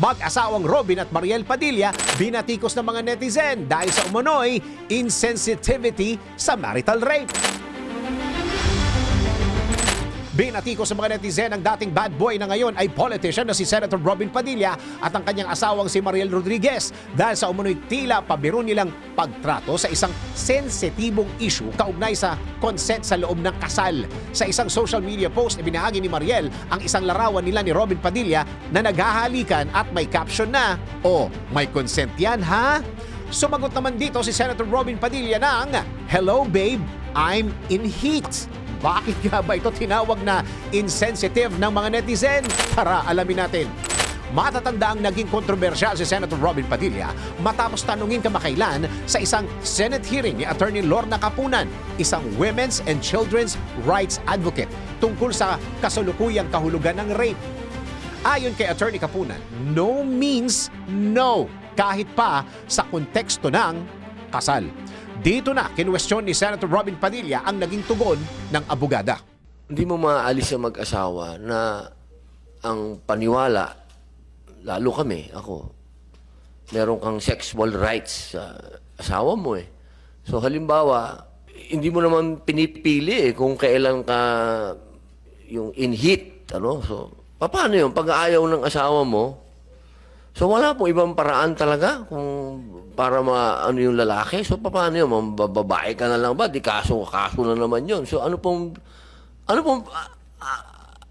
Mag-asawang Robin at Mariel Padilla binatikos ng mga netizen dahil sa umunoy insensitivity sa marital rape. Binatiko sa mga netizen ang dating bad boy na ngayon ay politician na si Senator Robin Padilla at ang kanyang asawang si Mariel Rodriguez dahil sa umunoy tila pabiro nilang pagtrato sa isang sensitibong issue kaugnay sa consent sa loob ng kasal. Sa isang social media post, ibinahagi ni Mariel ang isang larawan nila ni Robin Padilla na naghahalikan at may caption na, Oh, may consent yan ha? Sumagot naman dito si Senator Robin Padilla ng, Hello babe, I'm in heat. Bakit nga ba ito tinawag na insensitive ng mga netizen? Tara, alamin natin. Matatanda ang naging kontrobersyal si Senator Robin Padilla matapos tanungin kamakailan sa isang Senate hearing ni Attorney Lorna Capunan, isang women's and children's rights advocate tungkol sa kasalukuyang kahulugan ng rape. Ayon kay Attorney Capunan, no means no kahit pa sa konteksto ng kasal. Dito na kinwestiyon ni Senator Robin Padilla ang naging tugon ng abogada. Hindi mo maaalis sa mag-asawa na ang paniwala, lalo kami, ako, meron kang sexual rights sa asawa mo eh. So halimbawa, hindi mo naman pinipili eh kung kailan ka yung in heat, ano? So, paano yun? Pag ayaw ng asawa mo, so wala pong ibang paraan talaga kung para ma ano yung lalaki. So paano yun? Mababae ka na lang ba? Di kaso, kaso na naman yun. So ano pong, ano pong,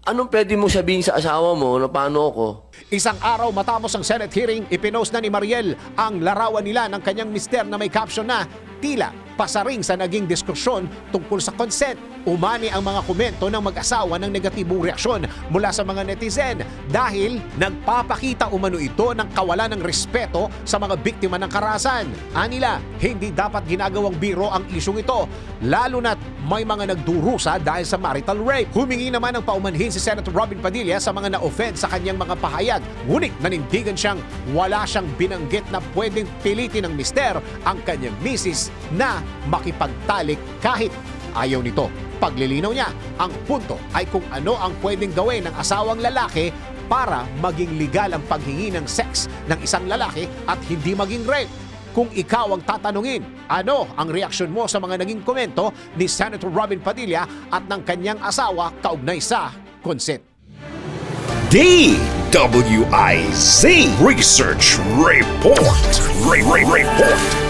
anong pwede mo sabihin sa asawa mo na paano ako? Isang araw matapos ang Senate hearing, ipinost na ni Mariel ang larawan nila ng kanyang mister na may caption na tila pasaring sa naging diskusyon tungkol sa consent. Umani ang mga komento ng mag-asawa ng negatibong reaksyon mula sa mga netizen dahil nagpapakita umano ito ng kawalan ng respeto sa mga biktima ng karasan. Anila, hindi dapat ginagawang biro ang isyong ito, lalo na't may mga nagdurusa dahil sa marital rape. Humingi naman ng paumanhin si Senator Robin Padilla sa mga na-offend sa kanyang mga pahayag. Ngunit nanindigan siyang wala siyang binanggit na pwedeng pilitin ng mister ang kanyang misis na makipagtalik kahit ayaw nito. Paglilinaw niya, ang punto ay kung ano ang pwedeng gawin ng asawang lalaki para maging legal ang paghingi ng sex ng isang lalaki at hindi maging rape. Kung ikaw ang tatanungin, ano ang reaksyon mo sa mga naging komento ni Senator Robin Padilla at ng kanyang asawa kaugnay sa consent? DWIZ Research Report. Re- Re- Report.